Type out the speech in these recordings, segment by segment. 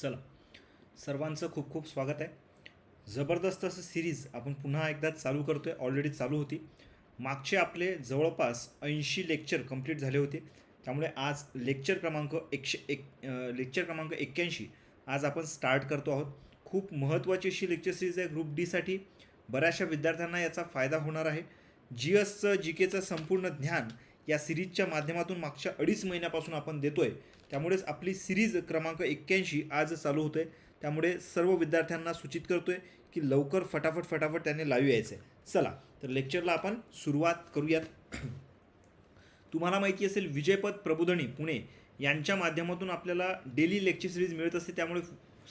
चला. सर्वांचं खूप खूप स्वागत आहे. जबरदस्त असं सिरीज आपण पुन्हा एकदा चालू करतो आहे ऑलरेडी चालू होती. मागचे आपले जवळपास ऐंशी लेक्चर कंप्लीट झाले होते. त्यामुळे आज लेक्चर क्रमांक एकशे एक लेक्चर क्रमांक एक्क्याऐंशी आज आपण स्टार्ट करतो आहोत. खूप महत्त्वाची अशी लेक्चर सिरीज आहे ग्रुप डीसाठी बऱ्याचशा विद्यार्थ्यांना याचा फायदा होणार आहे. जी एसचं जी केचं संपूर्ण ज्ञान या सिरीजच्या माध्यमातून मागच्या अडीच महिन्यापासून आपण देतोय. त्यामुळेच आपली सिरीज क्रमांक एक्क्याऐंशी आज चालू होतोय. त्यामुळे सर्व विद्यार्थ्यांना सूचित करतोय की लवकर फटाफट फटाफट त्यांनी लाईव्ह यायचं आहे चला तर लेक्चरला आपण सुरुवात करूयात. तुम्हाला माहिती असेल विजयपद प्रबोधनी पुणे यांच्या माध्यमातून आपल्याला डेली लेक्चर सिरीज मिळत असते. त्यामुळे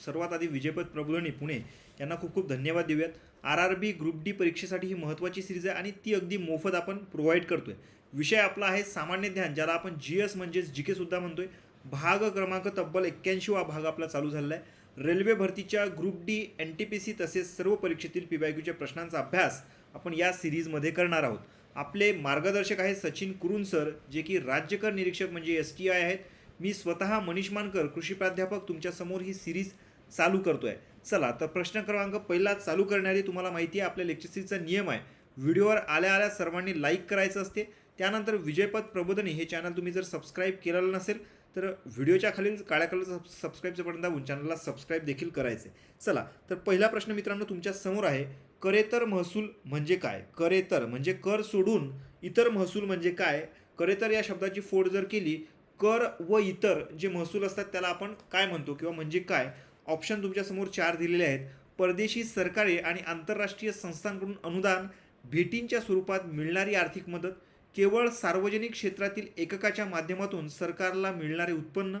सर्वात आधी विजयपद प्रबोधनी पुणे यांना खूप खूप धन्यवाद देऊयात. R R B group D परीक्षेसाठी ही महत्त्वाची सिरीज आहे आणि ती अगदी मोफत आपण प्रोव्हाइड करतोय. विषय आपला आहे सामान्य ज्ञान ज्याला आपण जी एस म्हणजेच जी के सुद्धा म्हणतोय. भाग क्रमांक तब्बल एक्क्याऐंशी वा भाग आपला चालू झालेला आहे. रेल्वे भरतीच्या group D N T P C तसेच सर्व परीक्षेतील पी वाय क्यूच्या प्रश्नांचा अभ्यास आपण या सिरीजमध्ये करणार आहोत. आपले मार्गदर्शक आहेत सचिन कुरुन सर जे की राज्यकर निरीक्षक म्हणजे एस टी आय आहेत. मी स्वतः मनीष मानकर कृषी प्राध्यापक तुमच्यासमोर ही सिरीज चालू करतोय. चला तर प्रश्न क्रमांक पहिला चालू करणारी तुम्हाला माहिती आहे आपल्या लेक्चर सिरीजचा नियम आहे. व्हिडिओवर आल्या आल्या सर्वांनी लाईक करायचं असते. त्यानंतर विजयपद प्रबोधनी हे चॅनल तुम्ही जर सबस्क्राईब केलेलं नसेल तर व्हिडिओच्या खालील काळ्या कलरचं सबस्क्राईबचं बटन दाबून चॅनलला सबस्क्राईब देखील करायचं आहे चला तर पहिला प्रश्न मित्रांनो तुमच्यासमोर आहे करेतर महसूल म्हणजे काय? करेतर म्हणजे कर सोडून इतर महसूल म्हणजे काय? करेतर या शब्दाची फोड जर केली कर व इतर जे महसूल असतात त्याला आपण काय म्हणतो किंवा म्हणजे काय? ऑप्शन तुमच्यासमोर चार दिलेले आहेत. परदेशी सरकारी आणि आंतरराष्ट्रीय संस्थांकडून अनुदान भेटींच्या स्वरूपात मिळणारी आर्थिक मदत केवळ सार्वजनिक क्षेत्रातील एककाच्या माध्यमातून सरकारला मिळणारे उत्पन्न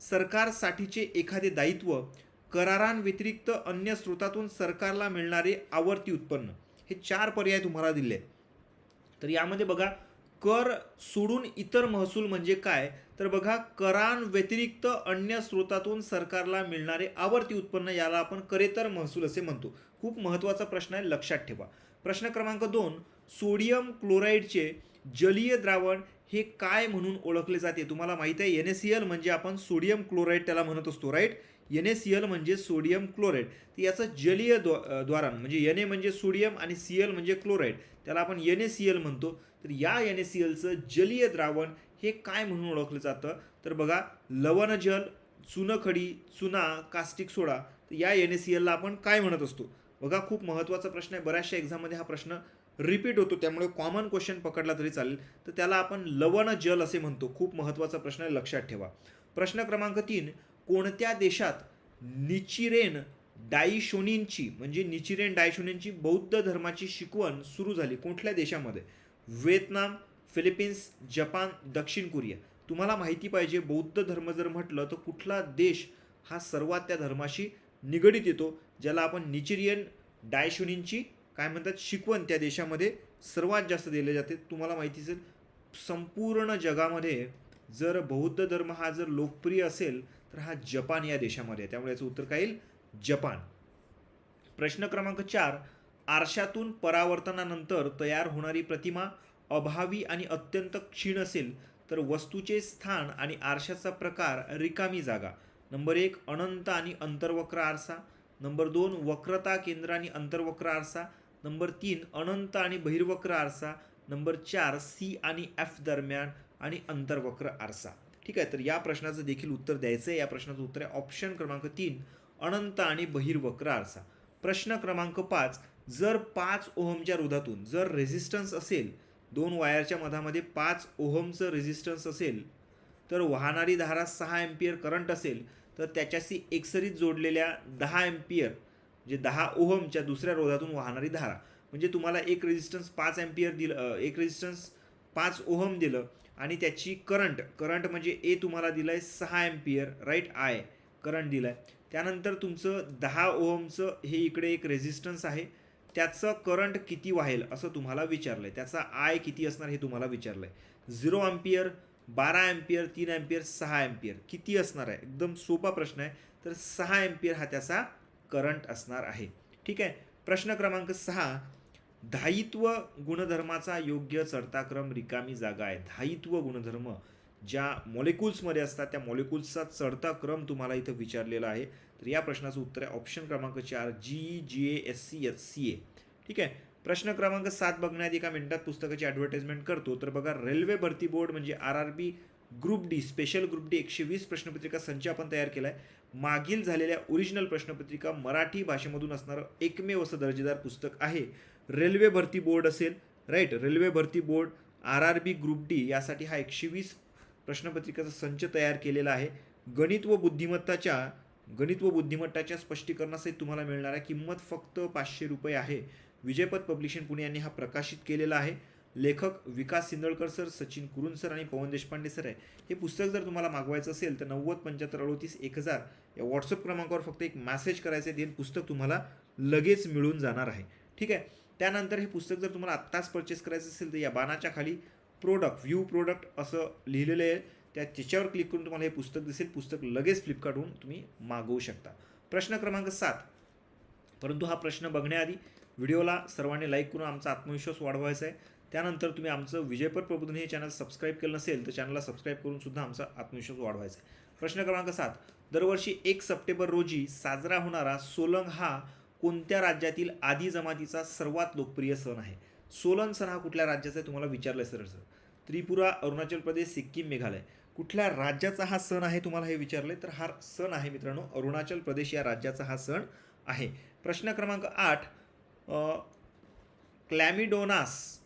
सरकारसाठीचे एखादे दायित्व करारांव्यतिरिक्त अन्य स्रोतातून सरकारला मिळणारे आवर्ती उत्पन्न हे चार पर्याय तुम्हाला दिले आहेत. तर यामध्ये बघा कर सोडून इतर महसूल म्हणजे काय? तर बघा करांव्यतिरिक्त अन्य स्रोतातून सरकारला मिळणारे आवर्ती उत्पन्न याला आपण करेतर महसूल असे म्हणतो. खूप महत्त्वाचा प्रश्न आहे लक्षात ठेवा. प्रश्न क्रमांक दोन सोडियम क्लोराईडचे जलीय द्रावण हे काय म्हणून ओळखले जाते? तुम्हाला माहीत आहे एन एस सी एल म्हणजे आपण सोडियम क्लोराईड त्याला म्हणत असतो right N A C L म्हणजे सोडियम क्लोराईड. तर याचं जलीय द्वा द्वारण म्हणजे एन ए म्हणजे सोडियम आणि सी एल म्हणजे क्लोराईड. त्याला आपण एन ए सी एल म्हणतो. तर या एन ए सी एलचं जलीय द्रावण हे काय म्हणून ओळखलं जातं? तर बघा लवणजल चुनखडी चुना कास्टिक सोडा. तर या एन ए सी एलला आपण काय म्हणत असतो? बघा खूप महत्त्वाचा प्रश्न आहे. बऱ्याचशा एक्झाममध्ये हा प्रश्न रिपीट होतो त्यामुळे कॉमन क्वेश्चन पकडला तरी चालेल. तर त्याला आपण लवण जल असे म्हणतो. खूप महत्त्वाचा प्रश्न आहे लक्षात ठेवा. प्रश्न क्रमांक तीन कोणत्या देशात निचिरेन डायशोनींची म्हणजे निचिरेन डायशोनींची बौद्ध धर्माची शिकवण सुरू झाली? कुठल्या देशामध्ये? व्हिएतनाम फिलिपिन्स जपान दक्षिण कोरिया. तुम्हाला माहिती पाहिजे बौद्ध धर्म जर म्हटलं तर कुठला देश हा सर्वात त्या धर्माशी निगडीत येतो? ज्याला आपण निचिरियन डायशोनींची काय म्हणतात शिकवण त्या देशामध्ये सर्वात जास्त दिले जाते. तुम्हाला माहिती असेल संपूर्ण जगामध्ये जर बौद्ध धर्म हा जर लोकप्रिय असेल तर हा जपान या देशामध्ये आहे. त्यामुळे याचं उत्तर काय येईल? जपान. प्रश्न क्रमांक चार आरशातून परावर्तनानंतर तयार होणारी प्रतिमा अभावी आणि अत्यंत क्षीण असेल तर वस्तूचे स्थान आणि आरशाचा प्रकार रिकामी जागा. नंबर एक अनंत आणि अंतर्वक्र आरसा. नंबर दोन वक्रता केंद्र आणि अंतर्वक्र आरसा. नंबर तीन अनंत आणि बहिर्वक्र आरसा. नंबर चार सी आणि एफ दरम्यान आणि अंतर्वक्र आरसा. ठीक आहे तर या प्रश्नाचं देखील उत्तर द्यायचं आहे या प्रश्नाचं उत्तर आहे ऑप्शन क्रमांक तीन अनंत आणि बहिर्वक्र आरसा. प्रश्न क्रमांक पाच जर पाच ओहमच्या रोधातून जर रेझिस्टन्स असेल दोन वायरच्या मधामध्ये पाच ओहमचं रेझिस्टन्स असेल तर वाहणारी धारा सहा एम्पियर करंट असेल तर त्याच्याशी एकसरीत जोडलेल्या दहा एम्पियर जे दहा ओहमच्या दुसऱ्या रोधातून वाहणारी धारा. म्हणजे तुम्हाला एक रेझिस्टन्स पाच एम्पियर दिलं एक रेझिस्टन्स पाच ओहम दिलं आणि त्याची करंट करंट म्हणजे ए तुम्हाला दिलं आहे सहा एम्पियर राईट आय करंट दिलं आहे त्यानंतर तुमचं दहा ओहमचं हे इकडे एक रेझिस्टन्स आहे. त्याचं करंट किती वाहेल असं तुम्हाला विचारलं आहे त्याचा आय किती असणार हे तुम्हाला विचारलं आहे झिरो अम्पियर बारा एम्पियर तीन एम्पियर सहा एम्पियर किती असणार आहे? एकदम सोपा प्रश्न आहे. तर सहा एम्पियर हा त्याचा करंट असणार आहे. ठीक आहे? प्रश्न क्रमांक सहा. धायित्व गुणधर्माचा योग्य चढता क्रम रिकामी जागा आहे. धायित्व गुणधर्म ज्या मॉलिक्युल्समध्ये असतात त्या मॉलिक्युल्सचा चढता क्रम तुम्हाला इथं विचारलेला आहे. तर या प्रश्नाचं उत्तर आहे ऑप्शन क्रमांक चार G G A S C S C A ठीक आहे? प्रश्न क्रमांक सात बघण्यात एका मिनिटात पुस्तकाची ॲडव्हर्टाइजमेंट करतो. तर बघा रेल्वे भरती बोर्ड म्हणजे R R B group D special group D एकशे वीस प्रश्नपत्रिका संच आपण तयार केला आहे मागील झालेल्या ओरिजिनल प्रश्नपत्रिका मराठी भाषेमधून असणारं एकमेव असं दर्जेदार पुस्तक आहे. रेल्वे भरती बोर्ड असेल राईट रेल्वे भरती board R R B group D यासाठी हा एकशे वीस प्रश्नपत्रिकाचा संच तयार केलेला आहे. गणित व बुद्धिमत्ताच्या गणित व बुद्धिमत्ताच्या स्पष्टीकरणासहित तुम्हाला मिळणाऱ्या किंमत फक्त पाचशे रुपये आहे. विजयपथ पब्लिशन पुणे यांनी हा प्रकाशित केलेला आहे. लेखक विकास सिंदळकर सर सचिन कुरुन सर आणि पवन देशपांडे सर आहे. हे पुस्तक जर तुम्हाला मागवायचं असेल तर नव्वद पंच्याहत्तर अडोतीस एक हजार या व्हॉट्सअप क्रमांकावर फक्त एक मॅसेज करायचं आहे देन पुस्तक तुम्हाला लगेच मिळून जाणार आहे. ठीक आहे? त्यानंतर हे पुस्तक जर तुम्हाला आत्ताच परचेस करायचं असेल तर या बाणाच्या खाली प्रोडक्ट व्ह्यू प्रोडक्ट असं लिहिलेलं आहे. त्या त्याच्यावर क्लिक करून तुम्हाला हे पुस्तक दिसेल. पुस्तक लगेच फ्लिपकार्टहून तुम्ही मागवू शकता. प्रश्न क्रमांक सात. परंतु हा प्रश्न बघण्याआधी व्हिडिओला सर्वांनी लाईक करून आमचा आत्मविश्वास वाढवायचा आहे. त्यानंतर तुम्ही आमचं विजयपर प्रबोधन हे चॅनल सबस्क्राईब केलं नसेल तर चॅनलला सबस्क्राईब करून सुद्धा आमचा आत्मविश्वास वाढवायचा आहे. प्रश्न क्रमांक सात. दरवर्षी एक सप्टेंबर रोजी साजरा होणारा सोलंग हा कोणत्या राज्यातील आदी जमातीचा सर्वात लोकप्रिय सण आहे? सोलन सण हा कुठल्या राज्याचा आहे तुम्हाला विचारलं सर सर त्रिपुरा अरुणाचल प्रदेश सिक्कीम मेघालय. कुठल्या राज्याचा हा सण आहे तुम्हाला हे विचारले तर हा सण आहे मित्रांनो अरुणाचल प्रदेश या राज्याचा हा सण आहे. प्रश्न क्रमांक आठ क्लॅमिडोनास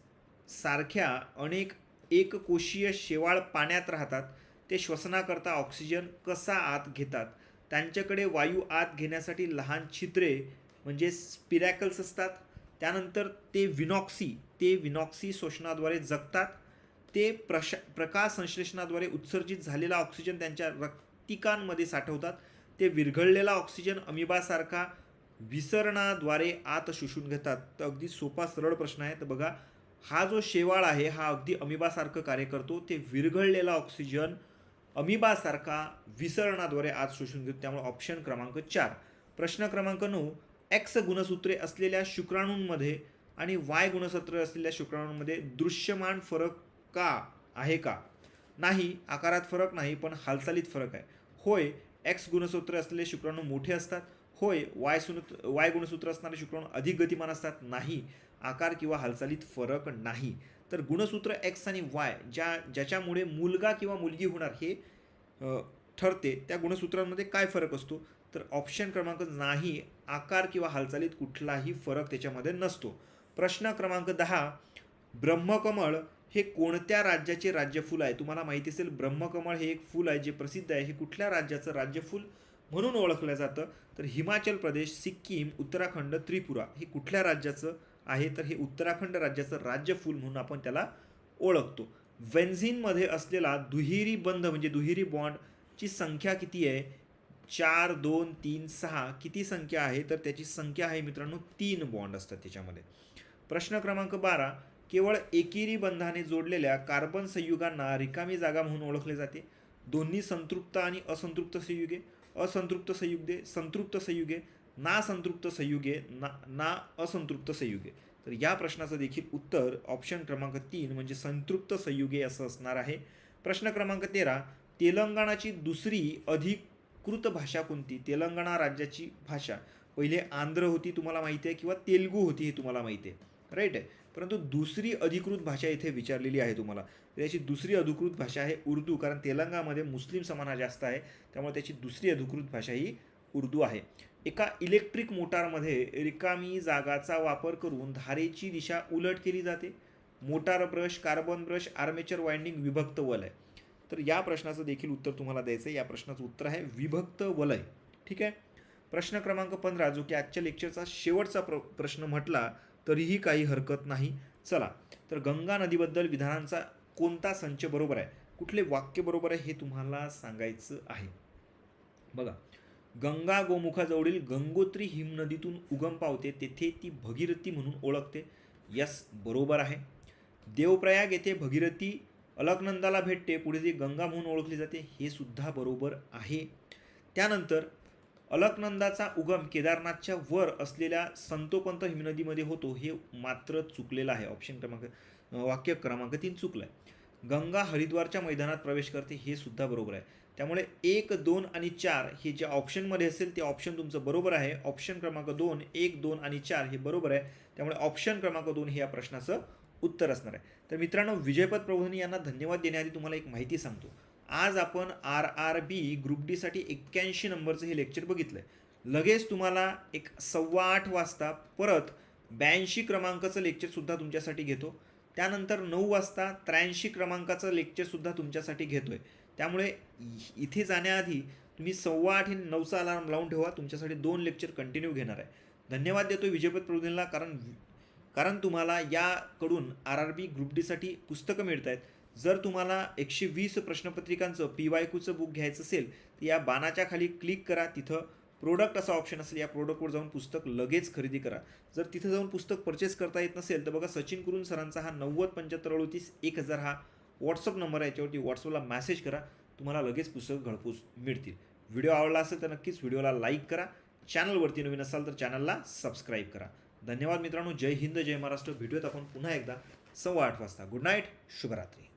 सारख्या अनेक एककोशीय शेवाळ पाण्यात राहतात. ते श्वसनाकरता ऑक्सिजन कसा आत घेतात? त्यांच्याकडे वायू आत घेण्यासाठी लहान छिद्रे म्हणजे स्पिरॅकल्स असतात. त्यानंतर ते विनॉक्सी ते विनॉक्सी शोषणाद्वारे जगतात. ते प्रशा प्रकाश संश्लेषणाद्वारे उत्सर्जित झालेला ऑक्सिजन त्यांच्या रक्तिकांमध्ये साठवतात. ते विरघळलेला ऑक्सिजन अमिबासारखा विसरणाद्वारे आत शोषून घेतात. तर अगदी सोपा सरळ प्रश्न आहे. तर बघा हा जो शेवाळ आहे हा अगदी अमिबासारखं कार्य करतो. ते विरघळलेला ऑक्सिजन अमिबासारखा विसरणाद्वारे आज शोषून घेतो. त्यामुळे ऑप्शन क्रमांक चार. प्रश्न क्रमांक नऊ. एक्स गुणसूत्रे असलेल्या शुक्राणूंमध्ये आणि वाय गुणसूत्र असलेल्या शुक्राणूंमध्ये दृश्यमान फरक का आहे का? नाही आकारात फरक नाही पण हालचालीत फरक आहे. होय एक्स गुणसूत्र असलेले शुक्राणू मोठे असतात. होय वाय सुन वाय गुणसूत्र असणारे शुक्राणू अधिक गतिमान असतात. नाही आकार किंवा हालचालीत फरक नाही. तर गुणसूत्र एक्स आणि वाय ज्या ज्याच्यामुळे मुलगा किंवा मुलगी होणार हे ठरते त्या गुणसूत्रांमध्ये काय फरक असतो? तर ऑप्शन क्रमांक नाही आकार किंवा हालचालीत कुठलाही फरक त्याच्यामध्ये नसतो. प्रश्न क्रमांक दहा ब्रह्मकमळ हे कोणत्या राज्याचे राज्यफूल आहे? तुम्हाला माहिती असेल ब्रह्मकमळ हे एक फूल आहे जे प्रसिद्ध आहे. हे कुठल्या राज्याचं राज्यफूल म्हणून ओळखलं जातं? तर हिमाचल प्रदेश सिक्कीम उत्तराखंड त्रिपुरा हे कुठल्या राज्याचं आहे तर हे उत्तराखंड राज्याचं राज्यफूल म्हणून आपण त्याला ओळखतो. वेन्झिनमध्ये असलेला दुहेरी बंध म्हणजे दुहेरी बॉन्डची संख्या किती आहे? चार दोन तीन सहा किती संख्या आहे? तर त्याची संख्या आहे मित्रांनो तीन बॉन्ड असतात त्याच्यामध्ये. प्रश्न क्रमांक बारा केवळ एकेरी बंधाने जोडलेल्या कार्बन संयुगांना रिकामी जागा म्हणून ओळखले जाते. दोन्ही संतृप्त आणि असंतृप्त संयुगे असंतृप्त संयुगे संतृप्त संयुगे ना संतृप्त संयुगे ना ना असंतृप्त संयुगे. तर या प्रश्नाचं देखील उत्तर ऑप्शन क्रमांक तीन म्हणजे संतृप्त संयुगे असं असणार आहे. प्रश्न क्रमांक तेरा तेलंगणाची दुसरी अधिकृत भाषा कोणती? तेलंगणा राज्याची भाषा. पहिले आंध्र होती तुम्हाला माहिती आहे किंवा तेलगू होती हे तुम्हाला माहिती आहे. राईट आहे? परंतु दुसरी अधिकृत भाषा इथे विचारलेली आहे तुम्हाला. तर याची दुसरी अधिकृत भाषा आहे उर्दू कारण तेलंगामध्ये मुस्लिम समाज हा जास्त आहे. त्यामुळे त्याची दुसरी अधिकृत भाषा ही उर्दू आहे. एका इलेक्ट्रिक मोटारमध्ये रिकामी जागाचा वापर करून धारेची दिशा उलट केली जाते. Motor brush carbon brush armature winding विभक्त वलय. तर या प्रश्नाचं देखील उत्तर तुम्हाला द्यायचं आहे. या प्रश्नाचं उत्तर आहे विभक्त वलय. ठीक आहे? प्रश्न क्रमांक पंधरा जो की आजच्या लेक्चरचा शेवटचा प्र प्रश्न म्हटला तरीही काही हरकत नाही. चला. तर गंगा नदीबद्दल विधानांचा कोणता संच बरोबर आहे? कुठले वाक्य बरोबर आहे हे तुम्हाला सांगायचं आहे? बघा. गंगा गोमुखाजवळील गंगोत्री हिमनदीतून उगम पावते तेथे ती भगीरथी म्हणून ओळखते. यस बरोबर आहे. देवप्रयाग येथे भगीरथी अलकनंदाला भेटते पुढे ती गंगा म्हणून ओळखली जाते हे सुद्धा बरोबर आहे. त्यानंतर अलकनंदाचा उगम केदारनाथच्या वर असलेल्या संतोपंत हिमनदीमध्ये होतो हे मात्र चुकलेलं आहे. ऑप्शन क्रमांक वाक्य क्रमांक तीन चुकलं आहे गंगा हरिद्वारच्या मैदानात प्रवेश करते हे सुद्धा बरोबर आहे. त्यामुळे एक दोन आणि चार हे जे ऑप्शनमध्ये असेल ते ऑप्शन तुमचं बरोबर आहे. ऑप्शन क्रमांक दोन एक दोन आणि चार हे बरोबर आहे. त्यामुळे ऑप्शन क्रमांक दोन हे या प्रश्नाचं उत्तर असणार आहे. तर मित्रांनो विजयपद प्रभूंनी यांना धन्यवाद देण्याआधी तुम्हाला एक माहिती सांगतो. आज आपण आर आर बी ग्रुप डीसाठी एक्क्याऐंशी नंबरचं हे लेक्चर बघितलं आहे लगेच तुम्हाला एक सव्वा आठ वाजता परत ब्याऐंशी क्रमांकाचं लेक्चरसुद्धा तुमच्यासाठी घेतो. त्यानंतर नऊ वाजता त्र्याऐंशी क्रमांकाचं लेक्चरसुद्धा तुमच्यासाठी घेतो आहे त्यामुळे इथे जाण्याआधी तुम्ही सव्वा आठ हे नऊचा अलार्म लावून ठेवा. तुमच्यासाठी दोन लेक्चर कंटिन्यू घेणार आहे. धन्यवाद देतो विजयपत प्रबोधिनीला. कारण कारण तुम्हाला याकडून आर आर बी ग्रुप डीसाठी पुस्तकं मिळत आहेत जर तुम्हाला एकशे वीस प्रश्नपत्रिकांचं पी वाय क्यूचं बुक घ्यायचं असेल तर या बाणाच्या खाली क्लिक करा. तिथं प्रोडक्ट असा ऑप्शन असेल या प्रोडक्टवर जाऊन पुस्तक लगेच खरेदी करा. जर तिथं जाऊन पुस्तक परचेस करता येत नसेल तर बघा सचिन कुरुन सरांचा हा नव्वद पंच्याहत्तर अडतीस एक हजार हा व्हॉट्सअप नंबर आहे याच्यावरती व्हॉट्सअपला मॅसेज करा. तुम्हाला लगेच पुस्तक घडपूस मिळतील. व्हिडिओ आवडला असेल तर नक्कीच व्हिडिओला लाईक करा. चॅनलवरती नवीन असाल तर चॅनलला सबस्क्राईब करा. धन्यवाद मित्रांनो. जय हिंद जय महाराष्ट्र. भेटूयात आपण पुन्हा एकदा सव्वा आठ वाजता. गुड नाईट शुभरात्री.